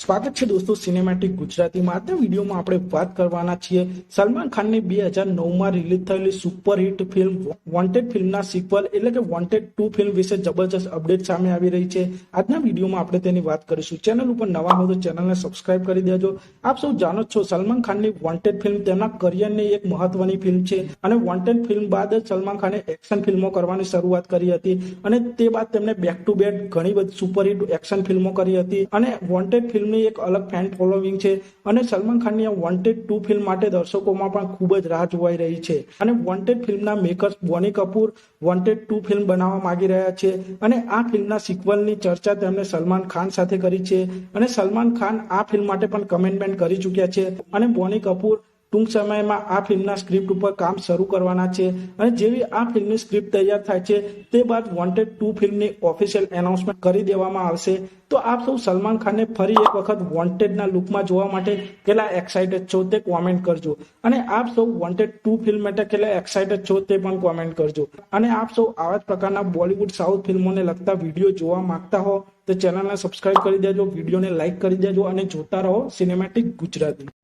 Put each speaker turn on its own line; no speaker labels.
સ્વાગત છે દોસ્તો સિનેમેટિક ગુજરાતીમાં આજના વિડીયોમાં આપણે વાત કરવાના છીએ સલમાન ખાનની બે હજાર નવમાં રિલીઝ થયેલી સુપરહિટ ફિલ્મ વોન્ટેડ ફિલ્મના સિક્વલ એટલે કે વોન્ટેડ ટુ ફિલ્મ વિશે જબરજસ્ત અપડેટ સામે આવી રહી છે. આજના વિડીયોમાં આપણે તેની વાત કરીશું. ચેનલ ઉપર નવા હો તો ચેનલને સબસ્ક્રાઇબ કરી દેજો. આપ સૌ જાણો છો સલમાન ખાનની વોન્ટેડ ફિલ્મ તેમના કરિયરની એક મહત્વની ફિલ્મ છે અને વોન્ટેડ ફિલ્મ બાદ જ સલમાન ખાને એક્શન ફિલ્મો કરવાની શરૂઆત કરી હતી અને તે બાદ તેમણે બેક ટુ બેક ઘણી બધી સુપરહિટ એક્શન ફિલ્મો કરી હતી અને વોન્ટેડ ફિલ્મની એક અલગ ફેન ફોલોવિંગ છે અને સલમાન ખાનની આ વોન્ટેડ ટુ ફિલ્મ માટે દર્શકોમાં પણ ખૂબ જ રાહ જોવાઈ રહી છે. અને વોન્ટેડ ફિલ્મના makers Boney Kapoor wanted two film બનાવવા માંગી રહ્યા છે અને આ ફિલ્મના સિક્વલની ચર્ચા તેમણે સલમાન ખાન સાથે કરી છે અને સલમાન ખાન આ ફિલ્મ માટે પણ કમેન્ટમેન્ટ કરી ચૂક્યા છે અને બોની કપૂર ટૂંક સમયમાં આ ફિલ્મના સ્ક્રિપ્ટ ઉપર કામ શરૂ કરવાના છે અને જેવી આ ફિલ્મની સ્ક્રિપ્ટ તૈયાર થાય છે, તે બાદ વોન્ટેડ ટુ ફિલ્મની ઓફિશિયલ એનાઉન્સમેન્ટ કરી દેવામાં આવશે. તો આપ સૌ સલમાન ખાનને ફરી એક વખત વોન્ટેડના લુકમાં જોવા માટે કેટલા એક્સાઇટેડ છો તે કોમેન્ટ કરજો. અને આપ સૌ વોન્ટેડ ટુ ફિલ્મ માટે કેટલા એક્સાઇટેડ છો તે પણ કોમેન્ટ કરજો. અને આપ સૌ આવા જ પ્રકારના બોલિવૂડ સાઉથ ફિલ્મોને લગતા વીડિયો જોવા માંગતા હો, તો ચેનલને સબસ્ક્રાઇબ કરી દેજો, વિડીયોને લાઇક કરી દેજો અને જોતા રહો સિનેમેટિક ગુજરાતી.